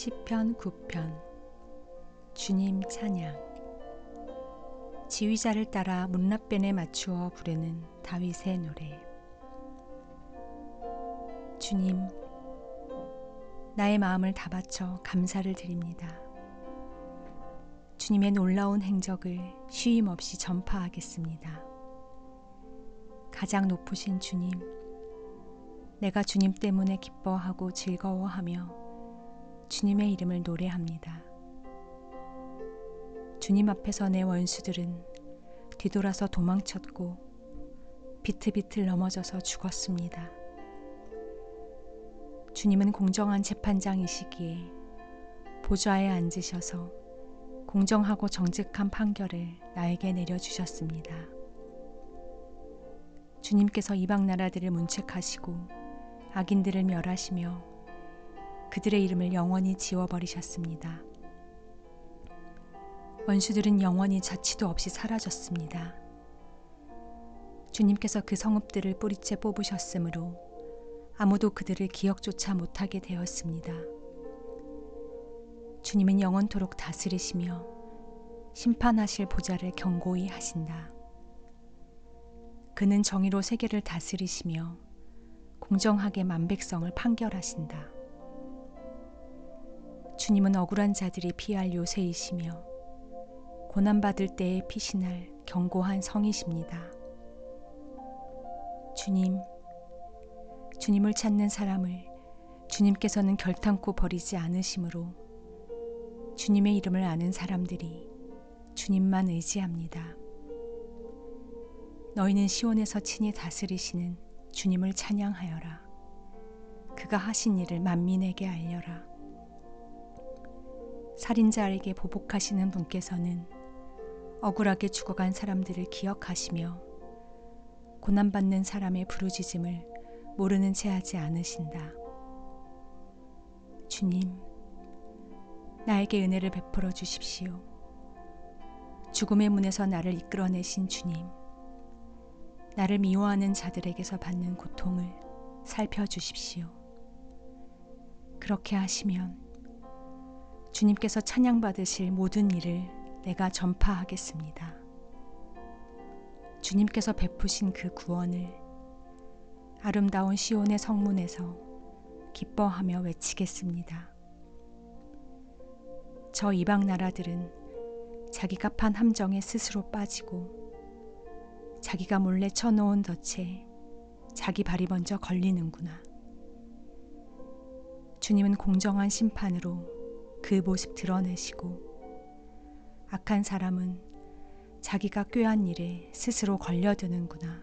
시편 9편 주님 찬양 지휘자를 따라 문납변에 맞추어 부르는 다윗의 노래 주님 나의 마음을 다 바쳐 감사를 드립니다. 주님의 놀라운 행적을 쉬임 없이 전파하겠습니다. 가장 높으신 주님, 내가 주님 때문에 기뻐하고 즐거워하며 주님의 이름을 노래합니다. 주님 앞에서 내 원수들은 뒤돌아서 도망쳤고 비틀비틀 넘어져서 죽었습니다. 주님은 공정한 재판장이시기에 보좌에 앉으셔서 공정하고 정직한 판결을 나에게 내려주셨습니다. 주님께서 이방 나라들을 문책하시고 악인들을 멸하시며 그들의 이름을 영원히 지워버리셨습니다. 원수들은 영원히 자취도 없이 사라졌습니다. 주님께서 그 성읍들을 뿌리째 뽑으셨으므로 아무도 그들을 기억조차 못하게 되었습니다. 주님은 영원토록 다스리시며 심판하실 보좌를 경고히 하신다. 그는 정의로 세계를 다스리시며 공정하게 만백성을 판결하신다. 주님은 억울한 자들이 피할 요새이시며 고난받을 때에 피신할 견고한 성이십니다. 주님, 주님을 찾는 사람을 주님께서는 결탄코 버리지 않으시므로 주님의 이름을 아는 사람들이 주님만 의지합니다. 너희는 시온에서 친히 다스리시는 주님을 찬양하여라. 그가 하신 일을 만민에게 알려라. 살인자에게 보복하시는 분께서는 억울하게 죽어간 사람들을 기억하시며 고난받는 사람의 부르짖음을 모르는 채 하지 않으신다. 주님, 나에게 은혜를 베풀어 주십시오. 죽음의 문에서 나를 이끌어내신 주님, 나를 미워하는 자들에게서 받는 고통을 살펴주십시오. 그렇게 하시면 주님께서 찬양받으실 모든 일을 내가 전파하겠습니다. 주님께서 베푸신 그 구원을 아름다운 시온의 성문에서 기뻐하며 외치겠습니다. 저 이방 나라들은 자기가 판 함정에 스스로 빠지고 자기가 몰래 쳐놓은 덫에 자기 발이 먼저 걸리는구나. 주님은 공정한 심판으로 그 모습 드러내시고 악한 사람은 자기가 꾀한 일에 스스로 걸려드는구나.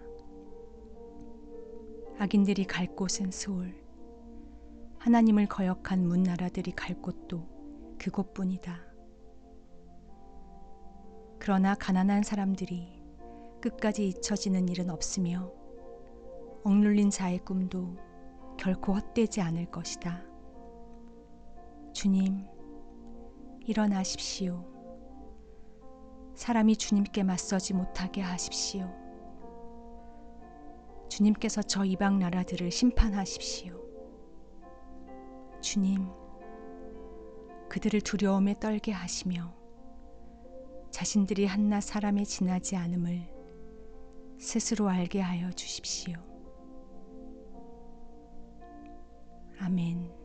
악인들이 갈 곳은 수올, 하나님을 거역한 문나라들이 갈 곳도 그곳뿐이다. 그러나 가난한 사람들이 끝까지 잊혀지는 일은 없으며 억눌린 자의 꿈도 결코 헛되지 않을 것이다. 주님, 일어나십시오. 사람이 주님께 맞서지 못하게 하십시오. 주님께서 저 이방 나라들을 심판하십시오. 주님, 그들을 두려움에 떨게 하시며 자신들이 한낱 사람에 지나지 않음을 스스로 알게 하여 주십시오. 아멘.